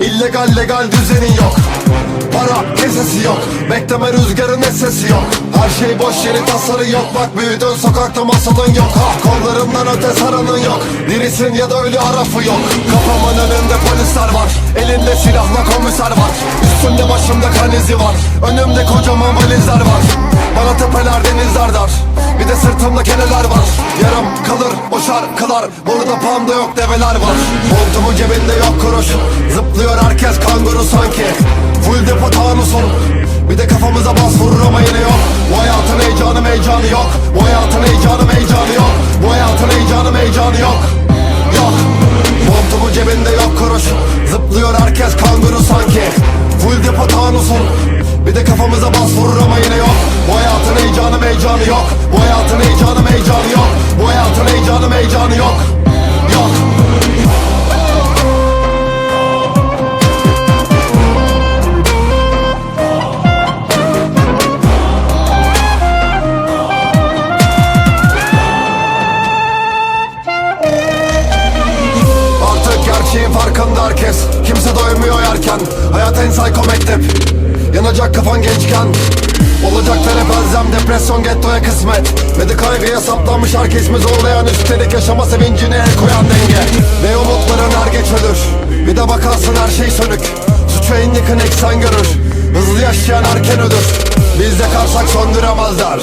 İllegal legal düzenin yok. Para kesesi yok. Bekleme rüzgarın sesi yok. Her şey boş yeri tasarı yok. Bak büyüdün sokakta masalın yok. Ha, Kollarımdan öte saranın yok. Dirisin ya da ölü arafı yok. Kafamın önünde polisler var. Elinde silahla komiser var. Üstümde başımda kan izi var. Önümde kocaman valizler var. Bana tepeler denizler dar. Bir de sırtımda keneler var. Yarım kalır o şarkılar Burada panda yok develer var. Montumun cebinde yok kuruş. Zıplıyor herkes kanguru sanki. Full depo tanusun Bir de kafamıza bas vurur ama yine yok. Bu hayatın heyecanı meycanı yok. Bu hayatın heyecanı meycanı yok. Bu hayatın heyecanı meycanı yok. Yok. Montumun cebinde yok kuruş. Zıplıyor herkes kanguru sanki. Full depo tanusun Bir de kafamıza bas vurur Gerçeğin farkında herkes. Kimse doymuyor yerken. Hayat en psycho mektep. Yanacak kafan gençken. Olacaklar hep elzem Depresyon gettoya kısmet. Ve kaygıya saplanmış herkes zorlayan Üstelik yaşama sevincine el koyan denge. Ve umutların er geç ölür Bir de bakarsın her şey sönük. Suçu en yakın eksen görür Hızlı yaşayan erken ölür. Biz yakarsak söndüremezler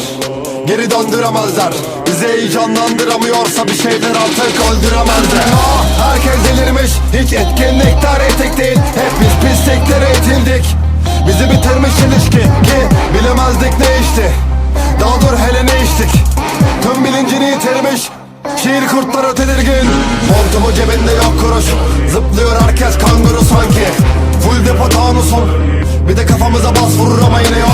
Geri döndüremezler. Bizi heyecanlandıramıyorsa bir şeyler artık öldüremezler. Ah, Herkes delirmiş. Hiç etkinlikler etik değil. Hep biz pisliklere itildik. Bizi bitirmiş ilişki Ki bilemezdik ne işti Daha dur hele ne içtik. Tüm bilincini yitirmiş. Şiir kurtları tedirgin. Montumu cebinde yok kuruş. Zıplıyor herkes kanguru sanki. Full depo tanusun Bir de kafamıza bas vurur ama yine yok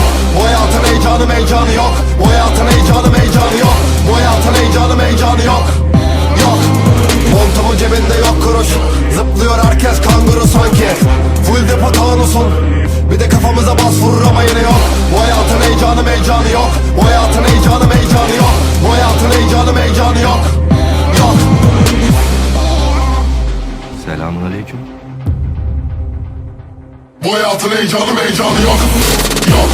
Selamun aleyküm. Bu hayatın heyecanı heyecanı yok. Yok.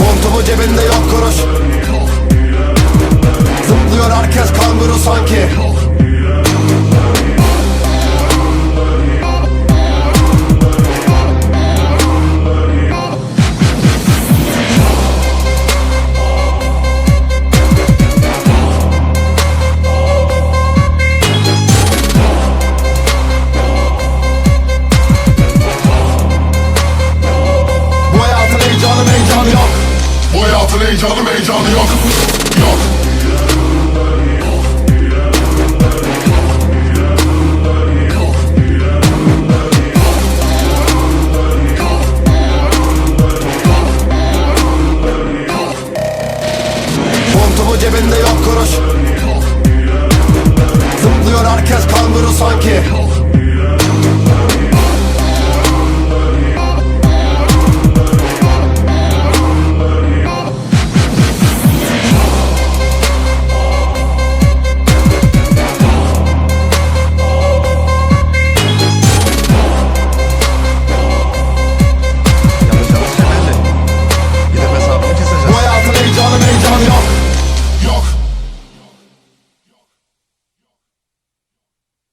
Montumu cebinde yok kuruş Zıplıyor herkes kanguru sanki Altın heyecanım heyecanı yok.